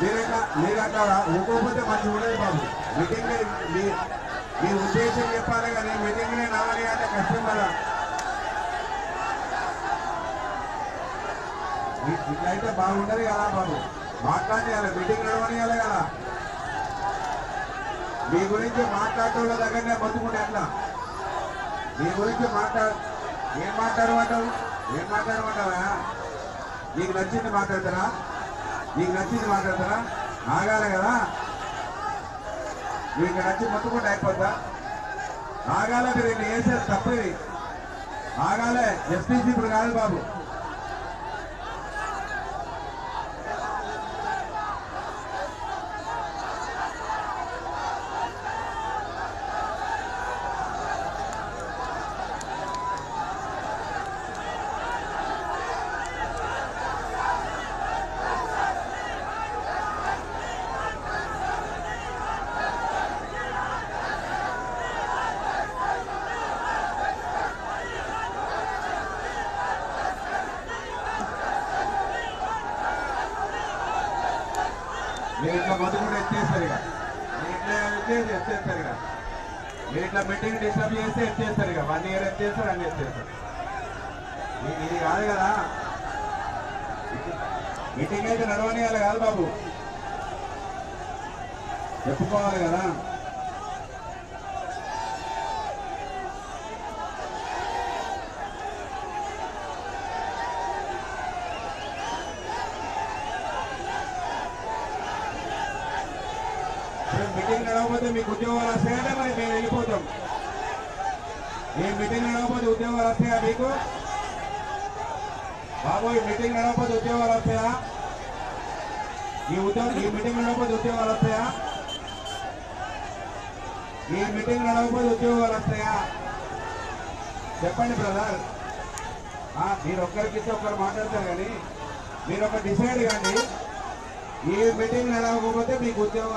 మీరు అట్లా ఊకోకపోతే మంచిగా ఉండదు బాబు. మీటింగ్ మీ మీ ఉద్దేశం చెప్పాలి కానీ మీటింగ్నే నడవాలి అంటే కష్టం కదా. ఇట్లయితే బాగుండదు కదా బాబు. మాట్లాడేయాలి మీటింగ్ నడవనియాలి కదా. మీ గురించి మాట్లాడటోళ్ళ దగ్గరనే బతుకుంటే అట్లా మీ గురించి మాట్లాడు ఏం మాట్లాడమంటావు? ఏం మాట్లాడమంటావా? నీకు నచ్చింది మాట్లాడతారా? నీకు నచ్చింది మాట్లాడతారా? ఆగాలి కదా? మీకు నచ్చి మొత్తుకుంటే అయిపోద్దా? ఆగాలే మీరు ఇన్ని వేసేది తప్పది. ఆగాలే ఎస్పీసీ ఇప్పుడు కాదు బాబు. మీరు ఇట్లా మొత్తుకుంటే ఎత్తేస్తారు ఇక. మీరు ఇట్లా ఎత్తేసి ఎత్తేస్తారు ఇక. మీరు ఇట్లా మీటింగ్ డిస్టర్బ్ చేస్తే ఎత్తేస్తారు ఇక. వన్ ఇయర్ ఎత్తేస్తారు అన్ని ఎత్తేస్తారు. ఇది- ఇది కాదు కదా. మీటింగ్ అయితే నడవనియాలి కాదు బాబు. చెప్పుకోవాలి కదా. ఇప్పుడు మీటింగ్ నడవకపోతే మీకు ఉద్యోగాలు వస్తాయంటే మరి మేము వెళ్ళిపోతాం. ఈ మీటింగ్ నడవకపోతే ఉద్యోగాలు వస్తాయా మీకు? బాబు ఈ మీటింగ్ నడవకపోతే ఉద్యోగాలు వస్తాయా? ఈ ఉద్యోగం ఈ మీటింగ్ నడవకపోతే ఉద్యోగాలు వస్తాయా? ఈ మీటింగ్ నడవకపోతే ఉద్యోగాలు వస్తాయా? చెప్పండి బ్రదర్. ఆ, మీరు ఒక్కరికిస్తే ఒక్కరు మాట్లాడతారు కానీ మీరు ఒక డిసైడ్ కానీ ఈ మీటింగ్ నడవకపోతే మీకు ఉద్యోగాలు